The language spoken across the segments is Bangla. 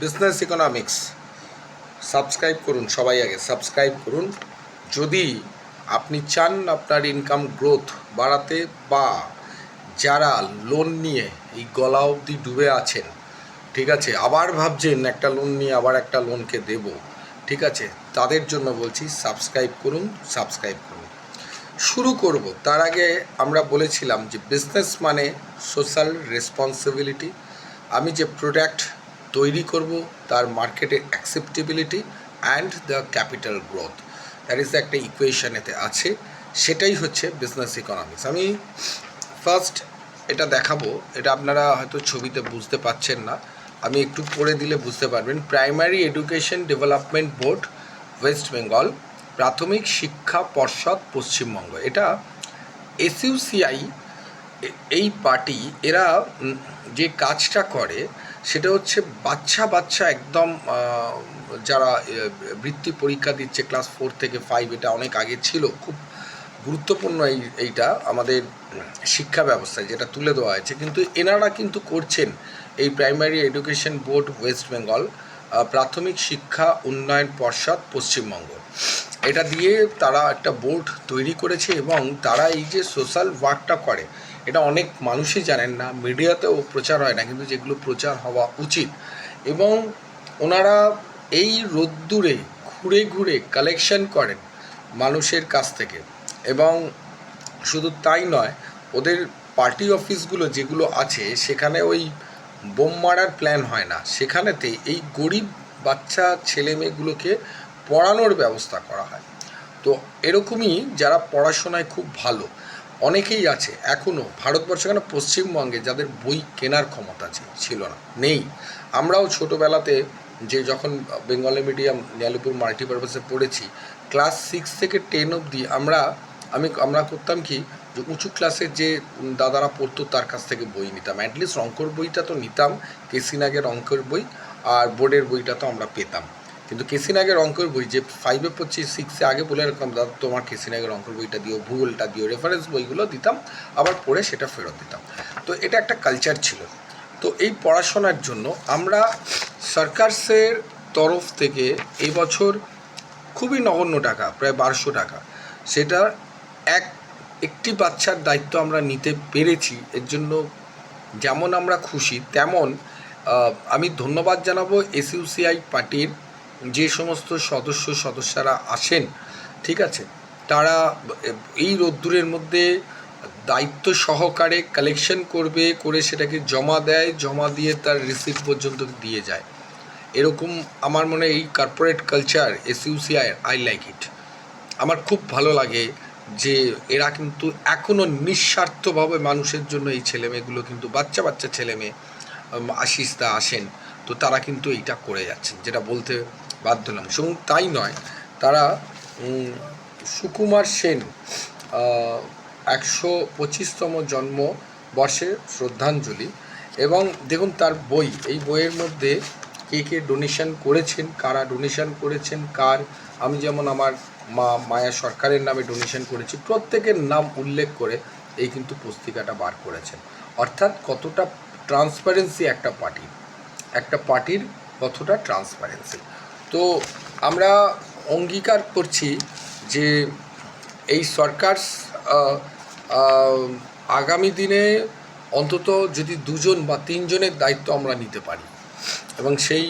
বিজনেস ইকোনমিক্স সাবস্ক্রাইব করুন, সবাই আগে সাবস্ক্রাইব করুন। যদি আপনি চান আপনার ইনকাম গ্রোথ বাড়াতে বা যারা লোন নিয়ে এই গলা অবধি ডুবে আছেন, ঠিক আছে, আবার ভাবছেন একটা লোন নিয়ে আবার একটা লোনকে দেব, ঠিক আছে, তাদের জন্য বলছি সাবস্ক্রাইব করুন সাবস্ক্রাইব করুন। শুরু করব, তার আগে আমরা বলেছিলাম যে বিজনেস মানে সোশ্যাল রেসপন্সিবিলিটি আমি যে প্রোডাক্ট তৈরি করব তার মার্কেটে acceptability and the capital growth that is একটা ইকুয়েশন এতে আছে। সেটাই হচ্ছে বিজনেস ইকোনমিক্স আমি ফার্স্ট এটা দেখাবো। এটা আপনারা হয়তো ছবিতে বুঝতে পাচ্ছেন না। আমি একটু পড়ে দিলে বুঝতে পারবেন। Primary education development board West Bengal প্রাথমিক শিক্ষা পর্ষদ পশ্চিমবঙ্গ এটা এসইউসিআই এই পার্টি এরা যে কাজটা করে সেটা হচ্ছে বাচ্চা বাচ্চা একদম যারা বৃত্তি পরীক্ষা দিচ্ছে ক্লাস ফোর থেকে ফাইভ এটা অনেক আগে ছিল, খুব গুরুত্বপূর্ণ এই, এইটা আমাদের শিক্ষা ব্যবস্থায় যেটা তুলে দেওয়া হয়েছে। কিন্তু এনারা কিন্তু করছেন এই primary education board West Bengal প্রাথমিক শিক্ষা উন্নয়ন পর্ষদ পশ্চিমবঙ্গ। এটা দিয়ে তারা একটা বোর্ড তৈরি করেছে এবং তারা এই যে সোশ্যাল ওয়ার্কটা করে এটা অনেক মানুষই জানেন না, মিডিয়াতেও প্রচার হয় না, কিন্তু যেগুলো প্রচার হওয়া উচিত। এবং ওনারা এই রোদ্দুরে ঘুরে ঘুরে কালেকশন করেন মানুষের কাছ থেকে। এবং শুধু তাই নয়, ওদের পার্টি অফিসগুলো যেগুলো আছে, সেখানে ওই বোম মারার প্ল্যান হয় না। সেখানেতে এই গরিব বাচ্চা ছেলে মেয়েগুলোকে পড়ানোর ব্যবস্থা করা হয়। তো এরকমই যারা পড়াশোনায় খুব ভালো অনেকেই আছে এখনও ভারতবর্ষে কেন পশ্চিমবঙ্গে যাদের বই কেনার ক্ষমতা ছিল না, নেই। আমরাও ছোটোবেলাতে যে যখন বেঙ্গলি মিডিয়াম নিয়ালিপুর মাল্টিপারপাসে পড়েছি, ক্লাস সিক্স থেকে টেন অবধি আমরা, আমি, আমরা করতাম কি যে উঁচু ক্লাসের যে দাদারা পড়তো তার কাছ থেকে বই নিতাম। অ্যাটলিস্ট অঙ্কর বইটা তো নিতাম কেসিনাগের অঙ্কের বই আর বোর্ডের বইটা তো আমরা পেতাম। কিন্তু কেসিনাগের অঙ্কের বই, যে ফাইভে পড়ছি সিক্সে আগে বলে রাখতাম দাদা তোমার কেসিনাগের অঙ্কের বইটা দিও, ভূগোলটা দিও রেফারেন্স বইগুলো দিতাম, আবার পড়ে সেটা ফেরত দিতাম। তো এটা একটা কালচার ছিল। তো এই পড়াশোনার জন্য আমরা সরকারসের তরফ থেকে এই বছর খুবই নগণ্য টাকা, প্রায় বারোশো টাকা। সেটা এক, একটি বাচ্চার দায়িত্ব আমরা নিতে পেরেছি, এর জন্য যেমন আমরা খুশি, তেমন আমি ধন্যবাদ জানাব এসইউসিআই পার্টির যে সমস্ত সদস্য সদস্যরা আসেন ঠিক আছে তারা এই রোদ্দুরের মধ্যে দায়িত্ব সহকারে কালেকশন করবে করে সেটাকে জমা দেয় জমা দিয়ে তার রিসিপ্ট পর্যন্ত দিয়ে যায়। এরকম আমার মনে এই corporate culture SUCI I like it আমার খুব ভালো লাগে যে এরা কিন্তু এখনও নিঃস্বার্থভাবে মানুষের জন্য এই ছেলেমেয়েগুলো কিন্তু বাচ্চা বাচ্চা ছেলেমেয়ে উম, আশিসদা আসেন তো তারা কিন্তু এইটা করে যাচ্ছেন যেটা বলতে বাধ্য হলাম শুধু তাই নয়। তারা সুকুমার সেন একশো পঁচিশতম জন্ম বর্ষে শ্রদ্ধাঞ্জলি এবং দেখুন তার বই, এই বইয়ের মধ্যে কে কে ডোনেশন করেছেন, কারা ডোনেশন করেছেন, কার, আমি যেমন আমার মা মায়া সরকারের নামে ডোনেশন করেছি, প্রত্যেকের নাম উল্লেখ করে এই কিন্তু পুস্তিকাটা বার করেছেন। অর্থাৎ কতটা ট্রান্সপারেন্সি একটা পার্টির একটা পার্টির কতটা ট্রান্সপারেন্সি। তো আমরা অঙ্গীকার করছি যে এই সরকার আগামী দিনে অন্তত যদি দুজন বা তিনজনের দায়িত্ব আমরা নিতে পারি এবং সেই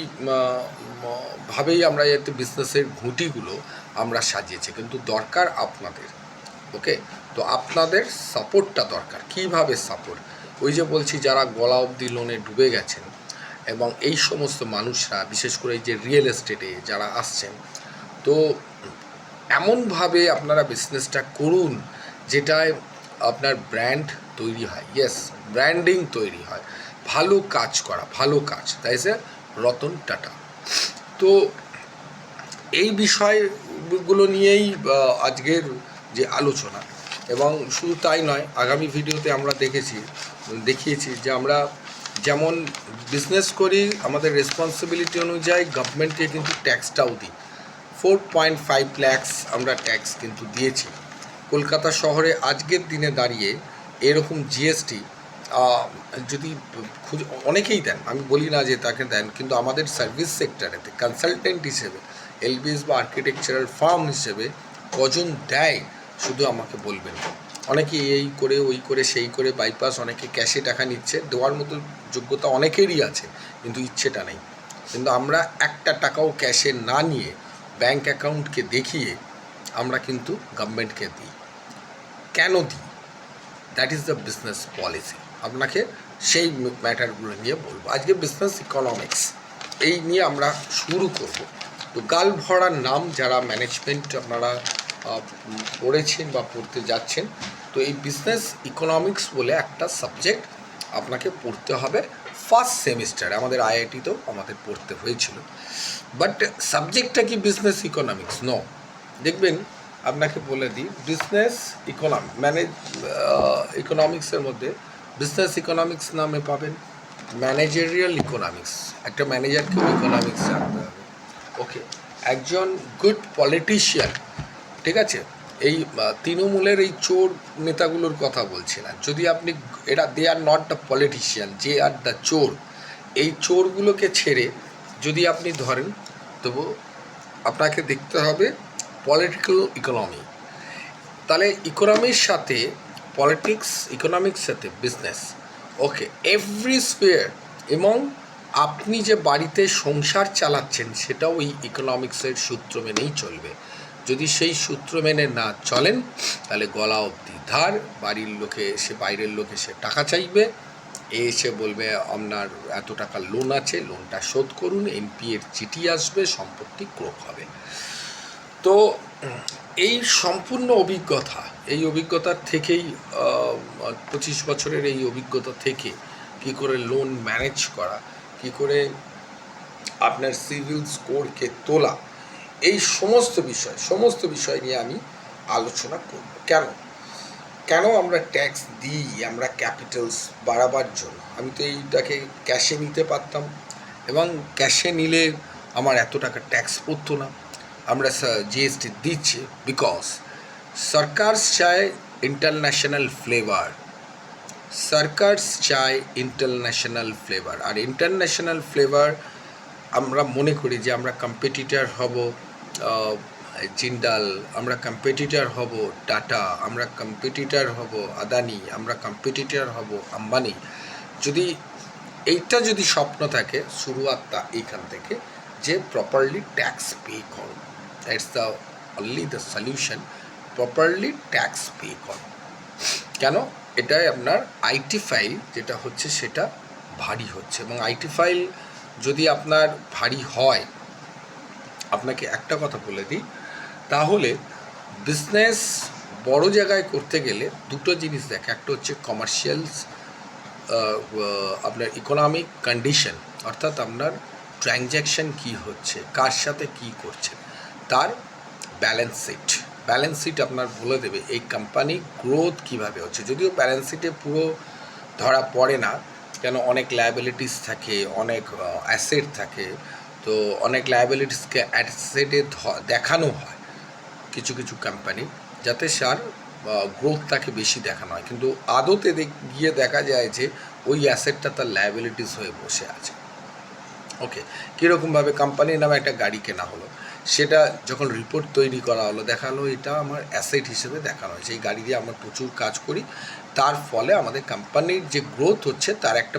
ভাবেই আমরা যাতে বিজনেসের ঘুঁটিগুলো আমরা সাজিয়েছি। কিন্তু দরকার আপনাদের ওকে তো আপনাদের সাপোর্টটা দরকার। কীভাবে সাপোর্ট ওই যে বলছি, যারা গলা অবধি লোনে ডুবে গেছেন এবং এই সমস্ত মানুষরা, বিশেষ করে যে রিয়েল এস্টেটে যারা আসছেন, তো এমনভাবে আপনারা বিজনেসটা করুন যেটায় আপনার ব্র্যান্ড তৈরি হয়। ইয়েস ব্র্যান্ডিং তৈরি হয়। ভালো কাজ করা, ভালো কাজ। তাই সে রতন টাটা। তো এই বিষয়গুলো নিয়েই আজকের যে আলোচনা, এবং শুধু তাই নয়, আগামী ভিডিওতে আমরা দেখেছি, দেখিয়েছি যে আমরা যেমন বিজনেস করি, আমাদের রেসপন্সিবিলিটি অনুযায়ী গভর্নমেন্টকে কিন্তু ট্যাক্সটাও দিই। ফোর পয়েন্ট ফাইভ ল্যাক্স আমরা ট্যাক্স কিন্তু দিয়েছি। কলকাতা শহরে আজকের দিনে দাঁড়িয়ে এরকম জিএসটি যদি অনেকেই দেন, আমি বলি না যে তাকে দেন, কিন্তু আমাদের সার্ভিস সেক্টরেতে কনসালটেন্ট হিসেবে এলবিএস বা আর্কিটেকচারাল ফার্ম হিসেবে কজন দেয়, শুধু আমাকে বলবেন। অনেকে এই করে, ওই করে, সেই করে বাইপাস অনেকে ক্যাশে টাকা নিচ্ছে। দেওয়ার মতো যোগ্যতা অনেকেরই আছে, কিন্তু ইচ্ছেটা নেই। কিন্তু আমরা একটা টাকাও ক্যাশে না নিয়ে ব্যাংক অ্যাকাউন্টকে দেখিয়ে আমরা কিন্তু গভর্নমেন্টকে দিই। কেন দিই? That is the business policy আপনাকে সেই ম্যাটারগুলো নিয়ে বলব। আজকে বিজনেস ইকোনমিক্স এই নিয়ে আমরা শুরু করব। তো গাল ভরার নাম যারা ম্যানেজমেন্ট আপনারা পড়েছেন বা পড়তে যাচ্ছেন তো এই বিজনেস ইকোনমিক্স বলে একটা সাবজেক্ট আপনাকে পড়তে হবে ফার্স্ট সেমিস্টারে আমাদের আইআইটিতেও আমাদের পড়তে হয়েছিল। বাট সাবজেক্টটা কি বিজনেস ইকোনমিক্স নো দেখবেন, আপনাকে বলে দিই বিজনেস ইকোনমিক ম্যানেজ ইকোনমিক্সের মধ্যে বিজনেস ইকোনমিক্স নামে পাবেন ম্যানেজারিয়াল ইকোনমিক্স একটা ম্যানেজারকেও ইকোনমিক্স জানতে হবে। ওকে একজন গুড পলিটিশিয়ান ঠিক আছে? এই তৃণমূলের এই চোর নেতাগুলোর কথা বলছি না যদি আপনি এরা they are not the politician যে আর দ্য চোর। এই চোরগুলোকে ছেড়ে যদি আপনি ধরেন, তবু আপনাকে দেখতে হবে পলিটিক্যাল ইকোনমি তাহলে ইকোনমির সাথে পলিটিক্স ইকোনমিক্স সাথে বিজনেস ওকে এভরি স্পেয়ার এবং আপনি যে বাড়িতে সংসার চালাচ্ছেন, সেটাও এই ইকোনমিক্সের সূত্র মেনেই চলবে। যদি সেই সূত্র মেনে না চলেন, তাহলে গলা অবধি ধার, বাড়ির লোকে এসে, বাইরের লোক এসে টাকা চাইবে। এ এসে বলবে, আপনার এত টাকা লোন আছে লোনটা শোধ করুন এনপি এর চিঠি আসবে, সম্পত্তি ক্রোক হবে। তো, এই সম্পূর্ণ অভিজ্ঞতা, এই অভিজ্ঞতার থেকেই পঁচিশ বছরের এই অভিজ্ঞতা থেকে কি করে লোন ম্যানেজ করা, কি করে আপনার সিভিল স্কোরকে তোলা এই সমস্ত বিষয় সমস্ত বিষয় নিয়ে আমি আলোচনা করব। কেন? কেন আমরা ট্যাক্স দিই, আমরা ক্যাপিটালস বাড়াবার জন্য? আমি তো এইটাকে ক্যাশে নিতে পারতাম এবং ক্যাশে নিলে আমার এত টাকা ট্যাক্স পড়তো না। আমরা জিএসটি দিচ্ছি বিকজ সরকার চায় ইন্টারন্যাশনাল ফ্লেভার সরকার চায় ইন্টারন্যাশনাল ফ্লেভার আর ইন্টারন্যাশনাল ফ্লেভার আমরা মনে করি যে আমরা কম্পিটিটার হব। জিন্দাল আমরা কম্পিটিটার হব টাটা, আমরা কম্পিটিটার হব আদানি, আমরা কম্পিটিটার হব আম্বানি। যদি এইটা যদি স্বপ্ন থাকে, শুরুয়াতটা এইখান থেকে, যে প্রপারলি ট্যাক্স পে করো। That's the only the solution properly tax pay করো। কেন? এটাই আপনার আইটি ফাইল যেটা হচ্ছে সেটা ভারী হচ্ছে। এবং আইটি ফাইল যদি আপনার ভারী হয় আপনাকে একটা কথা বলে দিই। তাহলে বিজনেস বড় জায়গায় করতে গেলে দুটো জিনিস দেখে। একটা হচ্ছে কমার্শিয়ালস আপনার ইকোনমিক কন্ডিশন অর্থাৎ আপনার ট্রানজ্যাকশন কি হচ্ছে, কার সাথে কি করছে, তার ব্যালেন্স শিট ব্যালেন্স শিট আপনার বলে দেবে এই কোম্পানি গ্রোথ কীভাবে হচ্ছে। যদিও ব্যালেন্স শিটে পুরো ধরা পড়ে না, কেন অনেক লায়াবিলিটিস থাকে, অনেক অ্যাসেট থাকে তো অনেক লায়াবিলিটিসকে অ্যাসেটে দেখানো হয় কিছু কিছু কোম্পানি যাতে সার গ্রোথটাকে বেশি দেখানো হয়। কিন্তু আদতে গিয়ে দেখা যায় যে ওই অ্যাসেটটা তার লায়াবিলিটিস হয়ে বসে আছে। ওকে কীরকমভাবে কোম্পানির নামে একটা গাড়ি কেনা হলো, সেটা যখন রিপোর্ট তৈরি করা হলো, দেখাল এটা আমার অ্যাসেট হিসেবে দেখানো হয়েছে। এই গাড়ি দিয়ে আমরা প্রচুর কাজ করি, তার ফলে আমাদের কোম্পানির যে গ্রোথ হচ্ছে, তার একটা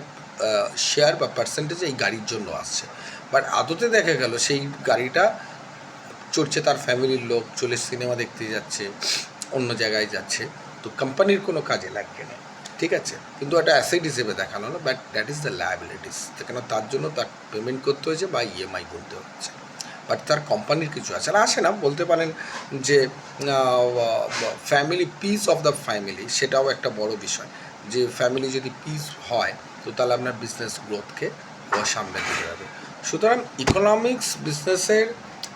শেয়ার বা পার্সেন্টেজ এই গাড়ির জন্য আসছে। বাট আদতে দেখা গেল, সেই গাড়িটা চড়ছে তার ফ্যামিলির লোক, চলে সিনেমা দেখতে যাচ্ছে, অন্য জায়গায় যাচ্ছে। তো কোম্পানির কোনো কাজে লাগবে না, ঠিক আছে? কিন্তু একটা অ্যাসেট হিসেবে দেখানো হলো but that is the liabilities কেন তার জন্য তার পেমেন্ট করতে হয়েছে বা ইএমআই করতে হচ্ছে। বাট তার কোম্পানির কিছু আছে না, আসে না, বলতে পারেন যে family peace of the family সেটাও একটা বড় বিষয়। যে ফ্যামিলি যদি পিস হয়, তো তাহলে আপনার বিজনেস গ্রোথকে সামনে দিতে যাবে সুতরাং ইকোনমিক্স বিজনেসের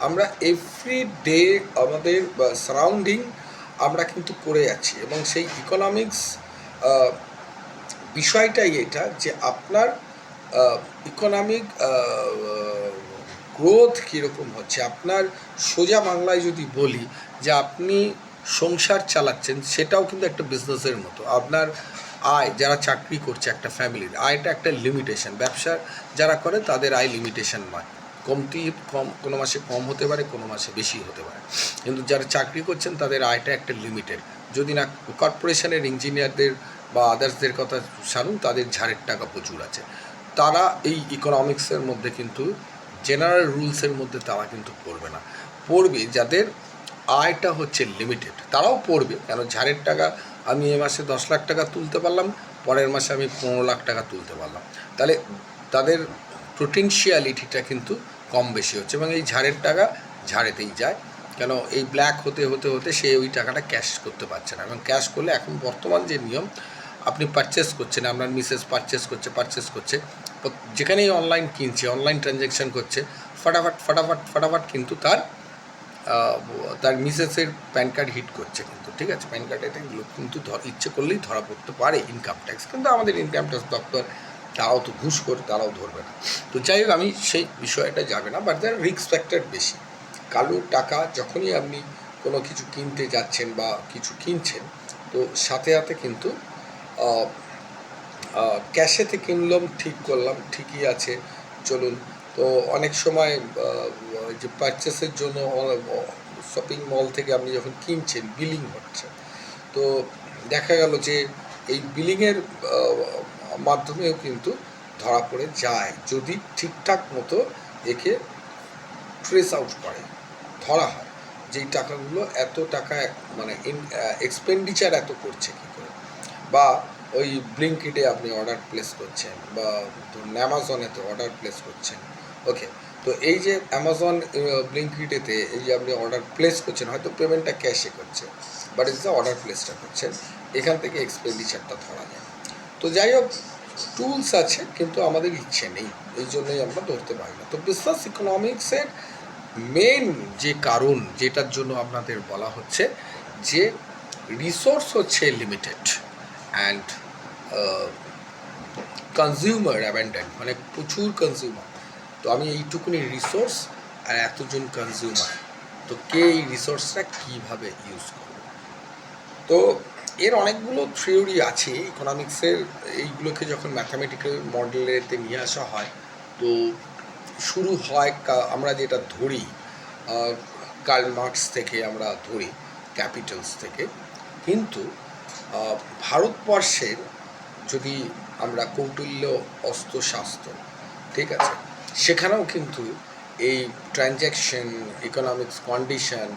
আমরা এভরি ডে আমাদের সারাউন্ডিং আমরা কিন্তু করে যাচ্ছি। এবং সেই ইকোনমিক্স বিষয়টাই এটা যে আপনার ইকোনমিক গ্রোথ কীরকম হচ্ছে। আপনার সোজা বাংলায় যদি বলি যে আপনি সংসার চালাচ্ছেন, সেটাও কিন্তু একটা বিজনেসের মতো। আপনার আয়, যারা চাকরি করছে একটা ফ্যামিলির আয়টা একটা লিমিটেশন ব্যবসা যারা করে, তাদের আয় লিমিটেশন নয়। কমতি কম, কোনো মাসে কম হতে পারে, কোনো মাসে বেশি হতে পারে। কিন্তু যারা চাকরি করছেন, তাদের আয়টা একটা লিমিটেড যদি না কর্পোরেশনের ইঞ্জিনিয়ারদের বা আদার্সদের কথা সারুন তাদের ঝাড়ের টাকা প্রচুর আছে। তারা এই ইকোনমিক্সের মধ্যে কিন্তু জেনারেল রুলসের মধ্যে তারা কিন্তু পড়বে না। পড়বে যাদের আয়টা হচ্ছে লিমিটেড তারাও পড়বে, কেন ঝাড়ের টাকা আমি এ মাসে দশ লাখ টাকা তুলতে পারলাম, পরের মাসে আমি পনেরো লাখ টাকা তুলতে পারলাম। তাহলে তাদের পোটেনশিয়ালিটিটা কিন্তু কম বেশি হচ্ছে এবং এই ঝাড়ের টাকা ঝাড়েতেই যায়। কেন এই ব্ল্যাক হতে হতে হতে সে ওই টাকাটা ক্যাশ করতে পারছে না। এবং ক্যাশ করলে এখন বর্তমান যে নিয়ম, আপনি পারচেস করছেন, আপনার মিসেস পারচেস করছে পারচেস করছে যেখানেই অনলাইন কিনছে অনলাইন ট্রানজ্যাকশন করছে, ফটাফট ফটাফট ফটাফট কিন্তু তার তার মিসেসের প্যান কার্ড হিট করছে কিন্তু, ঠিক আছে? প্যান কার্ড এটা কিন্তু ইচ্ছে করলেই ধরা পড়তে পারে ইনকাম ট্যাক্স কিন্তু আমাদের ইনকাম ট্যাক্স দপ্তর তারাও তো ঘুষ করে, তারাও ধরবে না। তো যাই হোক, আমি সেই বিষয়টা যাবে না বাট তার রিস্ক ফ্যাক্টর বেশি। কালো টাকা যখনই আপনি কোনো কিছু কিনতে যাচ্ছেন বা কিছু কিনছেন, তো সাথে সাথে কিন্তু ক্যাশেতে কিনলাম, ঠিক করলাম, ঠিকই আছে, চলুন। তো অনেক সময় যে পারচেসের জন্য শপিং মল থেকে আপনি যখন কিনছেন বিলিং হচ্ছে। তো দেখা গেল যে এই বিলিংয়ের মাধ্যমেও কিন্তু ধরা পড়ে যায়, যদি ঠিকঠাক মতো একে ট্রেস আউট করে, ধরা হয়। যেই টাকাগুলো এত টাকা মানে এক্সপেন্ডিচার এত করছে কী করে? বা ওই ব্লিঙ্কিটে আপনি অর্ডার প্লেস করছেন, বা ধরুন অ্যামাজনেতে অর্ডার প্লেস করছেন ওকে তো এই যে অ্যামাজন ব্লিঙ্কিটেতে এই যে আপনি অর্ডার প্লেস করছেন, হয়তো পেমেন্টটা ক্যাশে করছে বাট দ্য অর্ডার প্লেসটা করছেন, এখান থেকে এক্সপেন্ডিচারটা ধরা যায়। তো যাই হোক টুলস আছে, কিন্তু আমাদের ইচ্ছে নেই, এই জন্যই আমরা ধরতে পারি না। তো বিজনেস ইকোনমিক্সের মেন যে কারণ, যেটার জন্য আপনাদের বলা হচ্ছে, যে রিসোর্স হচ্ছে লিমিটেড অ্যান্ড কনজিউমার অ্যাবেন্ডেন্ট মানে প্রচুর কনজিউমার তো আমি এইটুকুনি রিসোর্স আর এতজন কনজিউমার তো কে এই রিসোর্সটা কীভাবে ইউজ করবে? তো এর অনেকগুলো থিওরি আছে ইকোনমিক্সের এইগুলোকে যখন ম্যাথামেটিক্যাল মডেলেতে নিয়ে আসা হয়, তো শুরু হয় আমরা যেটা ধরি কার্ল মার্কস থেকে আমরা ধরি ক্যাপিটালস থেকে, কিন্তু ভারতবর্ষের যদি আমরা কৌটিল্য অস্ত্রশাস্ত্র, ঠিক আছে? সেখানেও কিন্তু এই ট্রানজ্যাকশন ইকোনমিক্স কন্ডিশন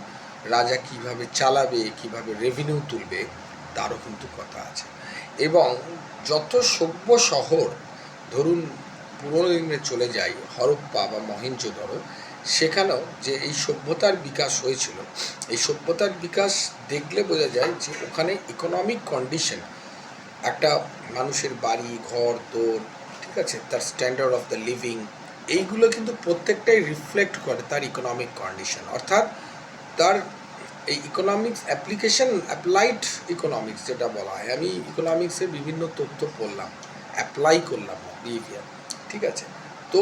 রাজা কীভাবে চালাবে, কীভাবে রেভিনিউ তুলবে, তারও কিন্তু কথা আছে। এবং যত সভ্য শহর, ধরুন পুরোনো দিনে চলে যাই হরপ্পা বা মহেঞ্জোদড়ো সেখানেও যে এই সভ্যতার বিকাশ হয়েছিল, এই সভ্যতার বিকাশ দেখলে বোঝা যায় যে ওখানে ইকোনমিক কন্ডিশন একটা মানুষের বাড়ি, ঘর, দোর, ঠিক আছে, তার স্ট্যান্ডার্ড অফ দ্য লিভিং এইগুলো কিন্তু প্রত্যেকটাই রিফ্লেক্ট করে তার ইকোনমিক কন্ডিশন অর্থাৎ তার এই ইকোনমিক্স অ্যাপ্লিকেশন অ্যাপ্লাইড ইকোনমিক্স যেটা বলা হয়। আমি ইকোনমিক্সের বিভিন্ন তথ্য পড়লাম অ্যাপ্লাই করলাম বিহেভিয়ার ঠিক আছে? তো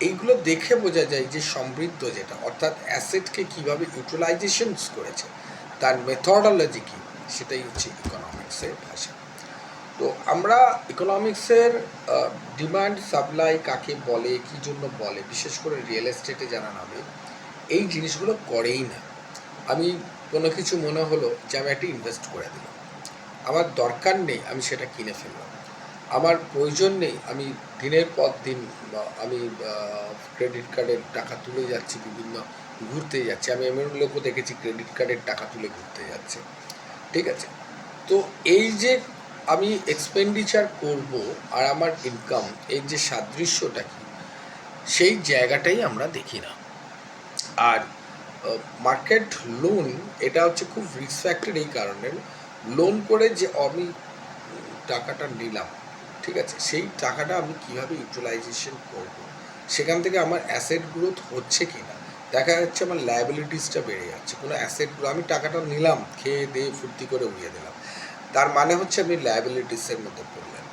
এইগুলো দেখে বোঝা যায় যে সমৃদ্ধ যেটা, অর্থাৎ অ্যাসেটকে কীভাবে ইউটিলাইজেশনস করেছে, তার মেথডোলজি কী, সেটাই হচ্ছে ইকোনমিক্সের ভাষা। তো আমরা ইকোনমিক্সের ডিমান্ড সাপ্লাই কাকে বলে, কী জন্য বলে, বিশেষ করে রিয়েল এস্টেটে যারা নামে, এই জিনিসগুলো করেই না। আমি কোনো কিছু মনে হলো যে আমি একটা ইনভেস্ট করে দিলাম। আমার দরকার নেই আমি সেটা কিনে ফেললাম। আমার প্রয়োজন নেই আমি দিনের পর দিন আমি ক্রেডিট কার্ডের টাকা তুলে যাচ্ছি, বিভিন্ন ঘুরতে যাচ্ছি। আমি এমন লোকও দেখেছি ক্রেডিট কার্ডের টাকা তুলে ঘুরতে যাচ্ছে। ঠিক আছে? তো এই যে আমি এক্সপেন্ডিচার করব আর আমার ইনকাম এই যে সাদৃশ্যটা কি, সেই জায়গাটাই আমরা দেখি না। আর মার্কেট লোন এটা হচ্ছে খুব রিস্ক ফ্যাক্টর এই কারণে। লোন করে যে আমি টাকাটা নিলাম, ঠিক আছে? সেই টাকাটা আমি কীভাবে ইউটিলাইজেশন করব? সেখান থেকে আমার অ্যাসেট গ্রোথ হচ্ছে কি না দেখা যাচ্ছে আমার লায়াবিলিটিসটা বেড়ে যাচ্ছে। কোনো অ্যাসেট আমি টাকাটা নিলাম, খেয়ে দিয়ে ফুর্তি করে উড়িয়ে দিলাম। তার মানে হচ্ছে আপনি লায়াবিলিটিসের মধ্যে পড়লেন।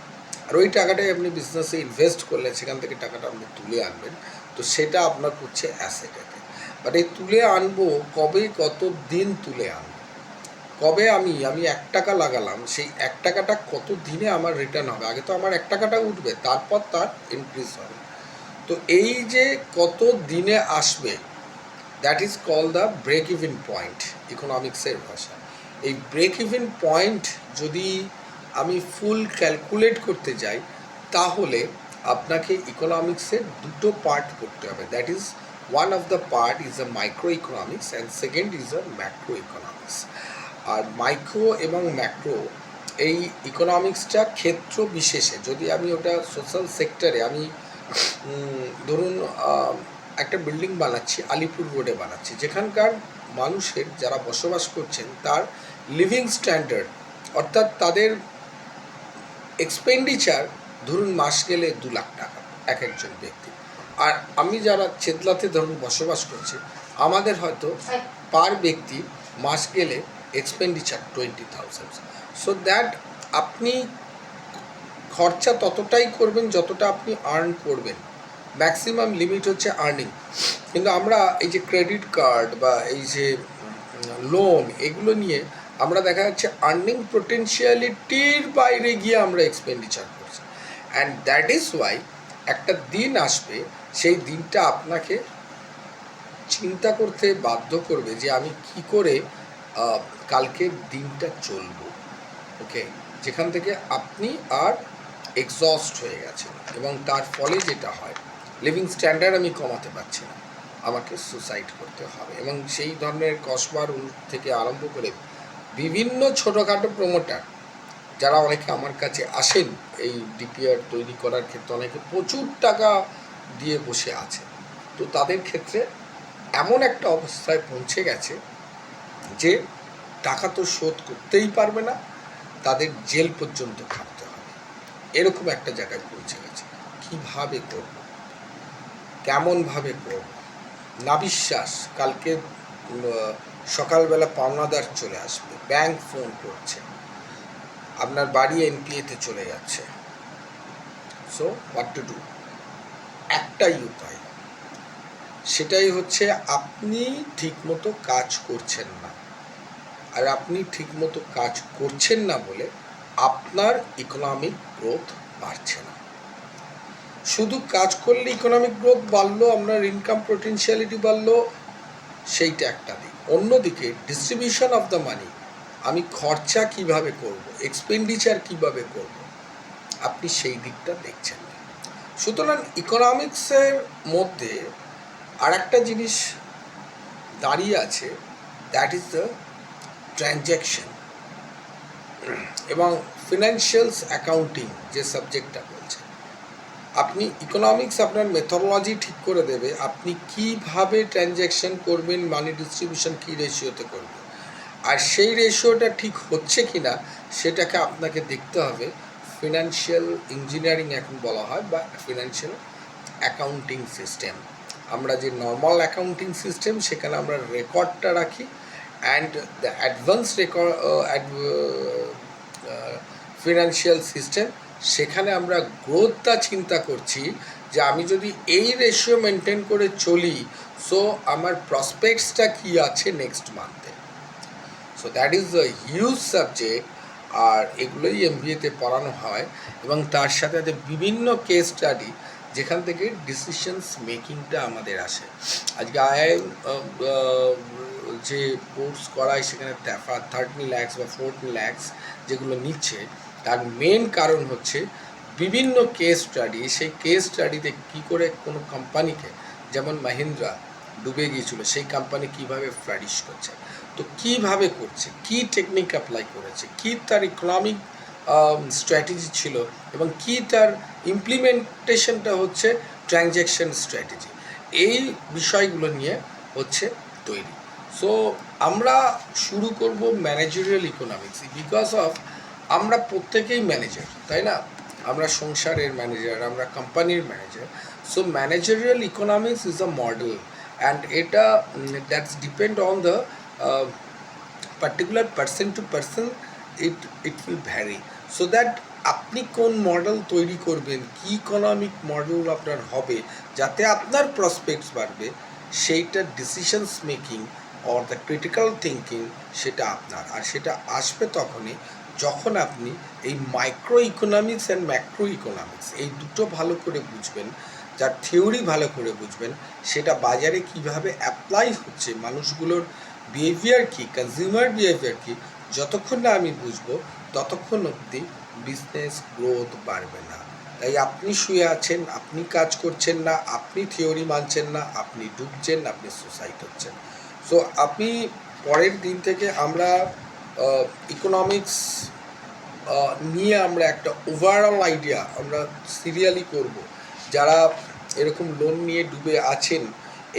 আর ওই টাকাটাই আপনি বিজনেসে ইনভেস্ট করলেন, সেখান থেকে টাকাটা আপনি তুলে আনবেন। তো সেটা আপনার হচ্ছে অ্যাসেট বাট এই তুলে আনব, কবে কত দিন তুলে আনব? কবে আমি আমি এক টাকা লাগালাম, সেই এক টাকাটা কত দিনে আমার রিটার্ন হবে? আগে তো আমার এক টাকাটা উঠবে, তারপর তার ইনক্রিজ হবে। তো এই যে কত দিনে আসবে that is call the break even point ইকোনমিক্সের ভাষা এই ব্রেক ইভেন পয়েন্ট যদি আমি ফুল ক্যালকুলেট করতে যাই, তাহলে আপনাকে ইকোনমিক্সের দুটো পার্ট করতে হবে। That is one of the part is a microeconomics and second is a macroeconomics R micro এবং ম্যাক্রো এই ইকোনমিক্সটা ক্ষেত্র বিশেষে, যদি আমি ওটা সোশ্যাল সেক্টরে আমি ধরুন একটা বিল্ডিং বানাচ্ছি, আলিপুর রোডে বানাচ্ছি, যেখানকার মানুষের যারা বসবাস করছেন, তার লিভিং স্ট্যান্ডার্ড অর্থাৎ তাদের এক্সপেন্ডিচার ধরুন মাস গেলে দু লাখ টাকা এক একজন ব্যক্তি। আর আমি যারা চেতলাতে ধরুন বসবাস করছি, আমাদের হয়তো পার ব্যক্তি মাস গেলে expenditure twenty thousand so that আপনি খরচা ততটাই করবেন যতটা আপনি আর্ন করবেন। ম্যাক্সিমাম লিমিট হচ্ছে আর্নিং কিন্তু আমরা এই যে ক্রেডিট কার্ড বা এই যে লোন এগুলো নিয়ে আমরা দেখা যাচ্ছে আর্নিং পোটেন্সিয়ালিটির বাইরে গিয়ে আমরা এক্সপেন্ডিচার করছি। অ্যান্ড দ্যাট ইজ ওয়াই একটা দিন আসবে সেই দিনটা আপনাকে চিন্তা করতে বাধ্য করবে যে আমি কি করে আহ, কালকের দিনটা চলবো। ওকে যেখান থেকে আপনি আর এক্সস্ট হয়ে গেছেন এবং তার ফলে যেটা হয় লিভিং স্ট্যান্ডার্ড আমি কমাতে পারছি না। আমাকে সুসাইড করতে হবে এবং সেই ধরনের কসবার থেকে আরম্ভ করে বিভিন্ন ছোটোখাটো প্রমোটার যারা অনেকে আমার কাছে আসেন এই ডিপিআর তৈরি করার ক্ষেত্রে, অনেকে প্রচুর টাকা দিয়ে বসে আছে। তো তাদের ক্ষেত্রে এমন একটা অবস্থায় পৌঁছে গেছে যে টাকা তো শোধ করতেই পারবে না, তাদের জেল পর্যন্ত খাটতে হবে। এরকম একটা জায়গায় পৌঁছে গেছে। কীভাবে করব? কেমনভাবে করব? না বিশ্বাস কালকে সকালবেলা পাওনাদার চলে আসবে। ব্যাংক ফোন করছে। আপনার বাড়ি এনপিএতে চলে যাচ্ছে। সো হোয়াট টু ডু একটাই উপায়। সেটাই হচ্ছে আপনি ঠিকমতো কাজ করছেন না। আর আপনি ঠিকমতো কাজ করছেন না বলে আপনার ইকোনমিক গ্রোথ বাড়ছে না। শুধু কাজ করলে ইকোনমিক গ্রোথ বাড়লো, আপনার ইনকাম পোটেনশিয়ালিটি বাড়লো সেইটা একটা দিক। অন্যদিকে ডিস্ট্রিবিউশন অফ দ্য মানি আমি খরচা কীভাবে করব এক্সপেন্ডিচার কীভাবে করব, আপনি সেই দিকটা দেখছেন। সুতরাং ইকোনমিক্সের মধ্যে আর একটা জিনিস দাঁড়িয়ে আছে দ্যাট ইজ দ্য ট্রানজ্যাকশন এবং ফিনান্সিয়ালস অ্যাকাউন্টিং যে সাবজেক্টটা আপনি ইকোনমিক্স আপনার মেথোলজি ঠিক করে দেবে, আপনি কীভাবে ট্রানজ্যাকশন করবেন মানি ডিস্ট্রিবিউশন কী রেশিওতে করবেন। আর সেই রেশিওটা ঠিক হচ্ছে কি না সেটাকে আপনাকে দেখতে হবে। ফিনান্সিয়াল ইঞ্জিনিয়ারিং এখন বলা হয় বা ফিনান্সিয়াল অ্যাকাউন্টিং সিস্টেম আমরা যে নর্মাল অ্যাকাউন্টিং সিস্টেম সেখানে আমরা রেকর্ডটা রাখি and the advance record financial system সেখানে আমরা গ্রোথটা চিন্তা করছি যে আমি যদি এই রেশিও মেনটেন করে চলি সো আমার প্রসপেক্টসটা কী আছে next মান্থে so that is the huge subject আর এগুলোই এম এমবিএতে পড়ানো হয়, এবং তার সাথে সাথে বিভিন্ন কেস স্টাডি যেখান থেকে ডিসিশনস মেকিংটা আমাদের আসে। আজকে আইআইএম যে কোর্স করায়, সেখানে থার্টিন ল্যাক্স বা ফোরটিন ল্যাক্স যেগুলো নিচ্ছে তার মেন কারণ হচ্ছে বিভিন্ন কেস স্টাডি সেই কেস স্টাডিতে কী করে কোনো কোম্পানিকে যেমন মাহিন্দ্রা ডুবে গিয়েছিল, সেই কোম্পানি কীভাবে ফ্লারিশ করছে? তো কীভাবে করছে? কি টেকনিক অ্যাপ্লাই করেছে? কি তার ইকোনমিক স্ট্র্যাটেজি ছিল? এবং কি তার ইমপ্লিমেন্টেশনটা হচ্ছে ট্রানজ্যাকশন স্ট্র্যাটেজি এই বিষয়গুলো নিয়ে হচ্ছে তৈরি। সো আমরা শুরু করব ম্যানেজারিয়াল ইকোনমিক্স বিকজ অফ আমরা প্রত্যেকেই ম্যানেজার তাই না? আমরা সংসারের ম্যানেজার আমরা কোম্পানির manager so managerial economics is a model and এটা that's depend on the particular person to person it it will vary so that আপনি কোন মডেল তৈরি করবেন, কি ইকোনমিক মডেল আপনার হবে, যাতে আপনার প্রসপেক্টস বাড়বে সেইটার decisions making or the critical thinking সেটা আপনার। আর সেটা আসবে তখনই যখন আপনি এই micro economics and macro economics এই দুটো ভালো করে বুঝবেন যার থিওরি ভালো করে বুঝবেন, সেটা বাজারে কীভাবে অ্যাপ্লাই হচ্ছে, মানুষগুলোর বিহেভিয়ার কী কনজিউমার বিহেভিয়ার কী, যতক্ষণ না আমি বুঝব, ততক্ষণ অবধি বিজনেস গ্রোথ বাড়বে না। তাই আপনি শুয়ে আছেন, আপনি কাজ করছেন না, আপনি থিওরি মানছেন না, আপনি ডুবছেন, আপনি সুসাইড হচ্ছেন। সো আপনি পরের দিন থেকে আমরা ইকোনমিক্স নিয়ে আমরা একটা ওভারঅল আইডিয়া আমরা সিরিয়ালি করব। যারা এরকম লোন নিয়ে ডুবে আছেন,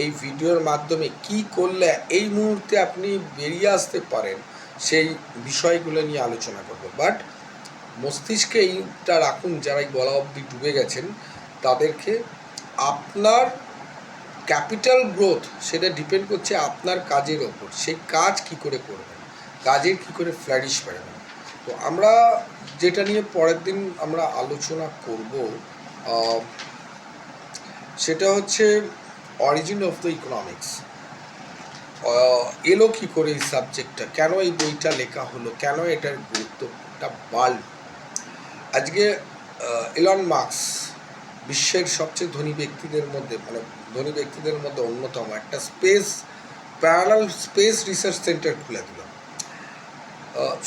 এই ভিডিওর মাধ্যমে কি করলে এই মুহূর্তে আপনি বেরিয়ে আসতে পারেন, সেই বিষয়গুলো নিয়ে আলোচনা করব। বাট মস্তিষ্কে এইটা রাখুন যারা গলা অবধি ডুবে গেছেন, তাদেরকে আপনার ক্যাপিটাল গ্রোথ সেটা ডিপেন্ড করছে আপনার কাজের ওপর। সেই কাজ কি করে করবেন? কাজের কী করে ফ্ল্যারিশ বাড়াবেন তো আমরা যেটা নিয়ে পরের দিন আমরা আলোচনা করব সেটা হচ্ছে অরিজিন অফ দ্য ইকোনমিক্স এলো কী করে এই সাবজেক্টটা কেন এই বইটা লেখা হলো? কেন এটার গুরুত্বটা বাড়ল? আজকে এলন মার্কস বিশ্বের সবচেয়ে ধনী ব্যক্তিদের মধ্যে মানে ধনী ব্যক্তিদের মধ্যে অন্যতম একটা space parallel space research centre খুলে দিল।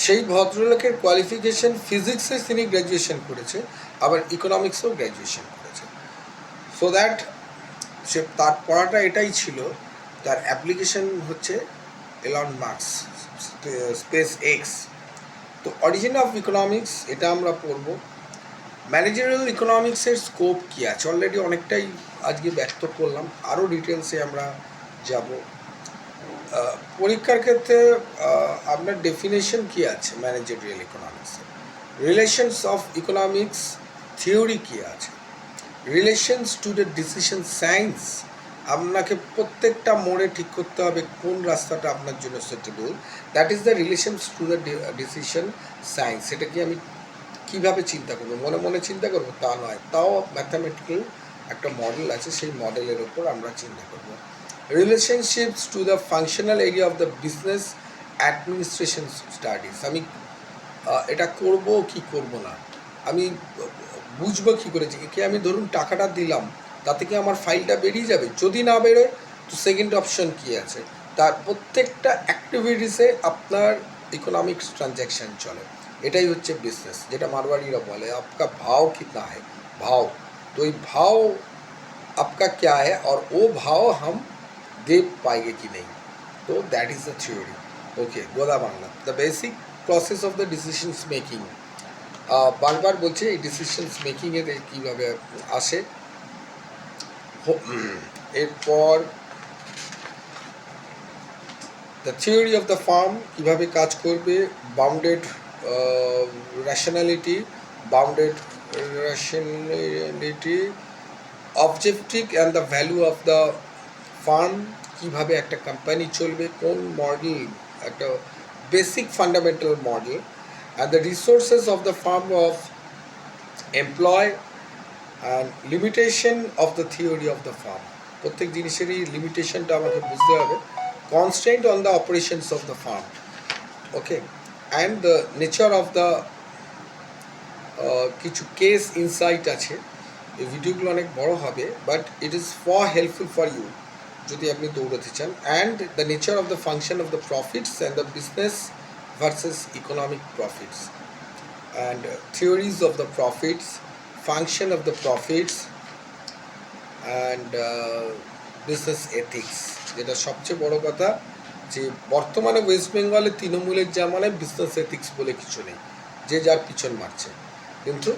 সেই ভদ্রলোকের কোয়ালিফিকেশন ফিজিক্সে তিনি গ্র্যাজুয়েশন করেছে, আবার ইকোনমিক্সেও গ্র্যাজুয়েশন করেছে। সো দ্যাট সে তার পড়াটা এটাই ছিল, তার অ্যাপ্লিকেশন হচ্ছে এলন মার্কস স্পেস এক্স তো অরিজিন অফ ইকোনমিক্স এটা আমরা পড়ব। ম্যানেজারিয়াল ইকোনমিক্সের স্কোপ কী আছে? অলরেডি অনেকটাই আজকে ব্যক্ত করলাম আরও ডিটেলসে আমরা যাব। পরীক্ষার ক্ষেত্রে আপনার ডেফিনেশন কী আছে ম্যানেজারিয়াল ইকোনমিক্সের রিলেশনস অফ ইকোনমিক্স থিওরি কী আছে? Relations to the decision science আপনাকে প্রত্যেকটা মোড়ে ঠিক করতে হবে কোন রাস্তাটা আপনার জন্য suitable that is the relations to the decision science সেটা কি আমি কীভাবে চিন্তা করব? মনে মনে চিন্তা করব? তা নয়। তাও ম্যাথামেটিক্যাল একটা মডেল আছে, সেই মডেলের ওপর আমরা চিন্তা করব। Relationships to the functional area of the business administration studies আমি এটা করব কি করব না? আমি বুঝব কী করেছি কি আমি ধরুন টাকাটা দিলাম, তাতে কি আমার ফাইলটা বেরিয়ে যাবে? যদি না বেরোয়, তো সেকেন্ড অপশন কী আছে? তার প্রত্যেকটা অ্যাক্টিভিটিসে আপনার ইকোনমিক্স ট্রানজ্যাকশান চলে। এটাই হচ্ছে বিজনেস যেটা মারওয়ারিরা বলে, আপকা ভাও না হয় ভাও। तो ये भाव आपका क्या है और वो भाव हम दे पाएंगे कि नहीं तो that is the theory okay গোদা Bangla the basic process of the decisions making বারবার বলছে এই ডিসিশনস মেকিংয়ে কীভাবে আসে হো- উম, এরপর the theory of the firm কীভাবে কাজ করবে bounded rationality bounded rationality objective and the value of the firm কীভাবে একটা কোম্পানি চলবে, কোন মডেল একটা basic fundamental model and the resources of the firm of employ and limitation of the theory of the firm প্রত্যেক জিনিসেরই লিমিটেশনটা আমাকে বুঝতে হবে। Constant on the operations of the firm okay and the nature of the কিছু কেস ইনসাইট আছে। এই ভিডিওগুলো অনেক বড় হবে but it is for helpful for you যদি আপনি দৌড়াতে চান। And the nature of the function of the profits and the business versus economic profits and uh, of the profits function of the profits and business ethics যেটা সবচেয়ে বড় কথা যে বর্তমানে ওয়েস্ট বেঙ্গলে তৃণমূলের জামানায় বিজনেস এথিক্স বলে কিছু নেই যে যার পিছন মারছে। কিন্তু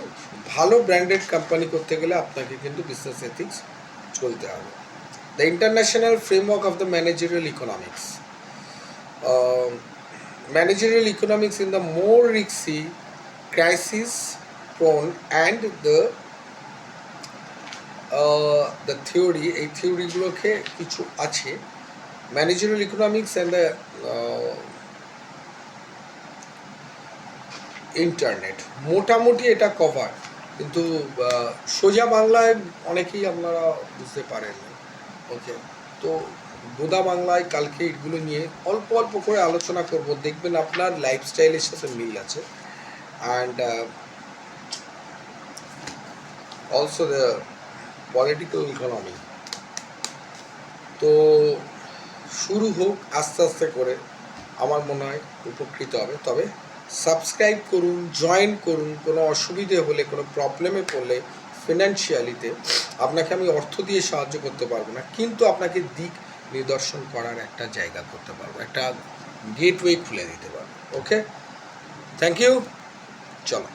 ভালো ব্র্যান্ডেড কোম্পানি করতে গেলে আপনাকে কিন্তু বিজনেস এথিক্স চলতে হবে। The international framework of the managerial economics managerial economics in the more risky crisis prone the uh, the theory এই থিওরিগুলোকে কিছু আছে। Managerial economics and the internet মোটামুটি এটা কভার কিন্তু সোজা বাংলায় অনেকেই আপনারা বুঝতে পারেন। ওকে তো, গোদা বাংলায় কালকে এগুলো নিয়ে অল্প অল্প করে আলোচনা করব। দেখবেন আপনার লাইফস্টাইলের সাথে মিল আছে। And also the political economy তো, শুরু হোক আস্তে আস্তে করে। আমার মনে হয় উপকৃত হবে। তবে সাবস্ক্রাইব করুন, জয়েন করুন, কোনো অসুবিধে হলে, কোনো প্রবলেমে পড়লে ফিনান্সিয়ালিতে আপনাকে আমি অর্থ দিয়ে সাহায্য করতে পারব না, কিন্তু আপনাকে দিক নিদর্শন করার একটা জায়গা করতে পারব, একটা গেটওয়ে খুলে দিতে পারব ওকে থ্যাংক ইউ চলো।